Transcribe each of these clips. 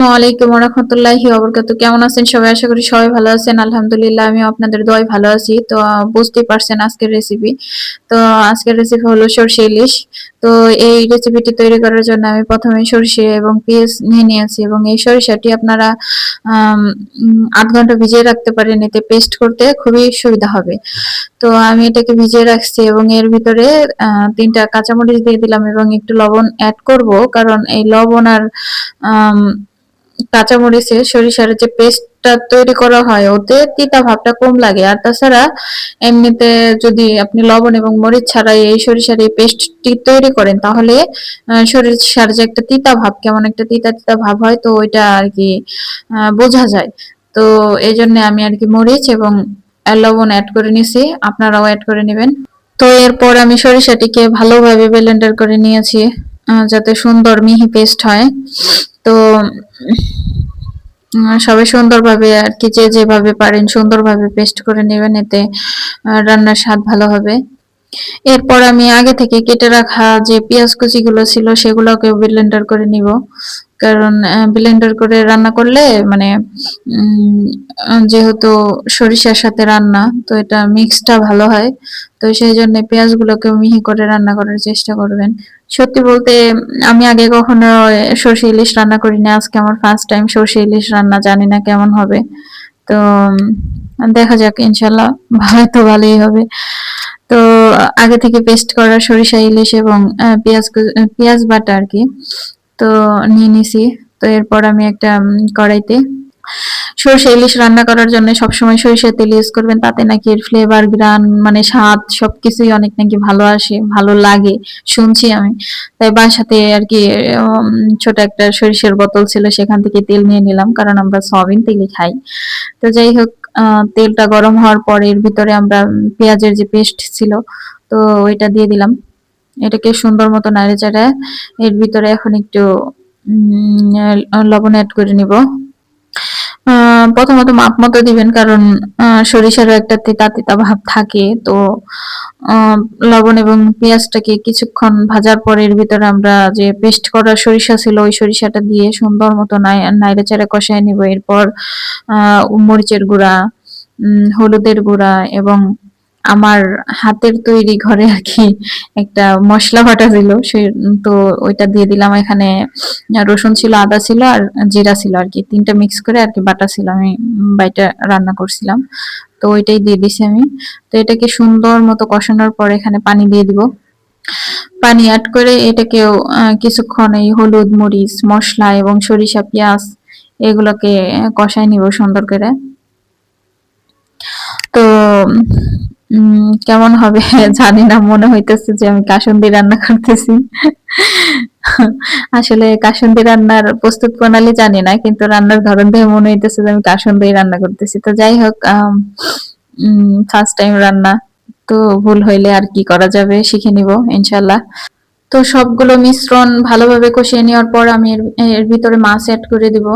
আসসালামাইকুম রহমতুল্লাহি অবরকাত কেমন আছেন সবাই? আশা করি সবাই ভালো আছেন। আলহামদুলিল্লাহ আমি আপনাদের দোয়াই ভালো আছি। তো বুঝতেই পারছেন আজকের রেসিপি তো, আজকের রেসিপি হলো সরষে ইলিশ। তো, এই রেসিপিটি তৈরি করার জন্য আমি প্রথমে সরষে এবং পেঁয়াজ নিয়ে নিয়েছি এবং এই সরিষাটি আপনারা আধ ঘণ্টা ভিজিয়ে রাখতে পারেন। এতে পেস্ট করতে খুবই সুবিধা হবে। তো, আমি এটাকে ভিজিয়ে রাখছি এবং এর ভিতরে তিনটা কাঁচামরিচ দিয়ে দিলাম এবং একটু লবণ অ্যাড করব। কারণ এই লবণ আর আম, কাঁচামরিচে সরিষার যে পেস্টটা তৈরি করা হয় ওতে তিতা ভাবটা কম লাগে। আর তাছাড়া এমনিতে যদি আপনি লবণ এবং মরিচ ছাড়াই এই সরিষার এই পেস্টটি তৈরি করেন তাহলে সরিষার যে একটা তিতা ভাব কেমন একটা তিতা তিতা ভাব হয় তো ওইটা আর কি বোঝা যায়। তো এই জন্য আমি আর কি মরিচ এবং লবণ অ্যাড করে নিছি। আপনারাও অ্যাড করে নেবেন। তো এরপর আমি সরিষাটিকে ভালোভাবে ব্লেন্ডার করে নিয়েছি যাতে সুন্দর মিহি পেস্ট হয়। তো সবাই সুন্দরভাবে আর কি যে যেভাবে পারেন সুন্দরভাবে পেস্ট করে নেবেন, এতে রান্নার স্বাদ ভালো হবে। এরপর আমি আগে থেকে কেটে রাখা যে পেঁয়াজ কুচিগুলো ছিল সেগুলোকে ব্লেন্ডার করে নিব। কারণ ব্লেন্ডার করে রান্না করলে মানে যেহেতু সরিষার সাথে রান্না, তো এটা মিক্সটা ভালো হয়। তো সেই জন্য পেঁয়াজগুলোকে মিহি করে রান্না করার চেষ্টা করবেন। সত্যি বলতে, আমি আগে কখনো সর্ষে ইলিশ রান্না করিনি। আজকে আমার ফার্স্ট টাইম সর্ষে ইলিশ রান্না, জানি না কেমন হবে। তো দেখা যাক, ইনশাল্লাহ ভালো তো ভালোই হবে। তো, আগে থেকে পেস্ট করা সরিষা ইলিশ এবং পেঁয়াজ পেঁয়াজ বাটা আর কি। তো নিয়ে নিছি। তো এরপর আমি একটা কড়াইতে সরষে ইলিশ রান্না করার জন্য সবসময় সরিষার তেল ইউজ করবেন। তাতে নাকি এর ফ্লেভার গ্রান মানে স্বাদ সবকিছুই অনেক নাকি ভালো আসে, ভালো লাগে শুনছি আমি। তাই বাসাতে আর কি ছোট একটা সরিষার বোতল ছিল, সেখান থেকে তেল নিয়ে নিলাম, কারণ আমরা সয়াবিন তেলই খাই। তো যাই হোক তেলটা গরম হওয়ার পরে এর ভিতরে আমরা পেঁয়াজের যে পেস্ট ছিল, তো ওইটা দিয়ে দিলাম। এটাকে সুন্দর মতো নাড়ে চাড়ে এর ভিতরে এখন একটু লবণ অ্যাড করে নিব। প্রথমত মাপ মতো দিবেন কারণ সরিষারও একটা তিতা তিতা ভাব থাকে। তো লবণ এবং পেঁয়াজটাকে কিছুক্ষণ ভাজার পরে এর ভিতরে আমরা যে পেস্ট করা সরিষা ছিল, ওই সরিষাটা দিয়ে সুন্দর মতো নাইড়ে চাড়ে কষায় নিব। এরপর মরিচের গুঁড়া হলুদের গুঁড়া এবং আমার হাতের তৈরি ঘরে আর কি একটা মশলা বাটা ছিল। সে, তো ওইটা দিয়ে দিলাম। এখানে রসুন ছিল, আদা ছিল আর জিরা ছিল আর কি। তিনটা মিক্স করে আর কি বাটা ছিল। আমি বাইটা রান্না করছিলাম। তো ওইটাই দিয়ে দিছি আমি। তো এটাকে সুন্দর মতো কষানোর পর এখানে পানি দিয়ে দিব। পানি অ্যাড করে এটাকেও কিছুক্ষণ এই হলুদ, মরিচ, মশলা এবং সরিষা, পেঁয়াজ এগুলোকে কষায় নিব সুন্দর করে। তো কেমন হবে? জানি না, মনে হইতেছে যে আমি কাসুন্দি রান্না করতেছি। আসলে কাসুন্দি রান্নার প্রস্তুত প্রণালী জানি না, কিন্তু রান্নার ধরন দেখে মনে হইতেছে যে আমি কাসুন্দি রান্না করতেছি। তো যাই হোক ফার্স্ট টাইম রান্না, তো ভুল হইলে আর কি করা যাবে শিখে নিব ইনশাল্লাহ তো সবগুলো মিশ্রণ ভালোভাবে কষিয়ে নেওয়ার পর আমি এর ভিতরে মাছ অ্যাড করে দিব।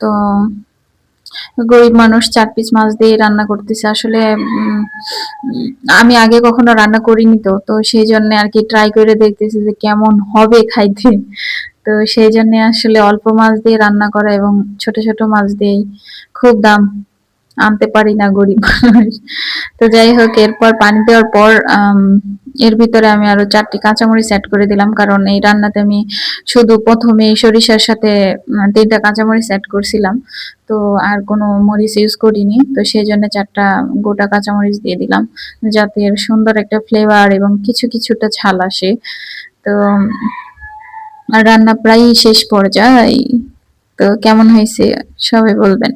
তো গরিব মানুষ, চার পিস মাছ দিয়ে রান্না করতেছে। আসলে আমি আগে কখনো রান্না করিনি তো তো সেই জন্য আর কি ট্রাই করে দেখতেছি যে কেমন হবে খাইতে। তো সেই জন্য আসলে অল্প মাছ দিয়ে রান্না করা এবং ছোট ছোট মাছ দিয়েই খুব দাম আনতে পারি না গরিব মানুষ। তো যাই হোক, এরপর পানি দেওয়ার পর এর ভিতরে আমি আরও চারটি কাঁচামরিচ অ্যাড করে দিলাম, কারণ এই রান্নাতে আমি শুধু প্রথমে সরিষার সাথে তিনটা কাঁচামরিচ অ্যাড করছিলাম, তো আর কোনো মরিচ ইউজ করিনি, তো সেই জন্য চারটা গোটা কাঁচামরিচ দিয়ে দিলাম, যাতে এর সুন্দর একটা ফ্লেভার এবং কিছু কিছুটা ঝাল আসে। তো রান্না প্রায় শেষ পর্যায়ে, তো কেমন হয়েছে সবাই বলবেন।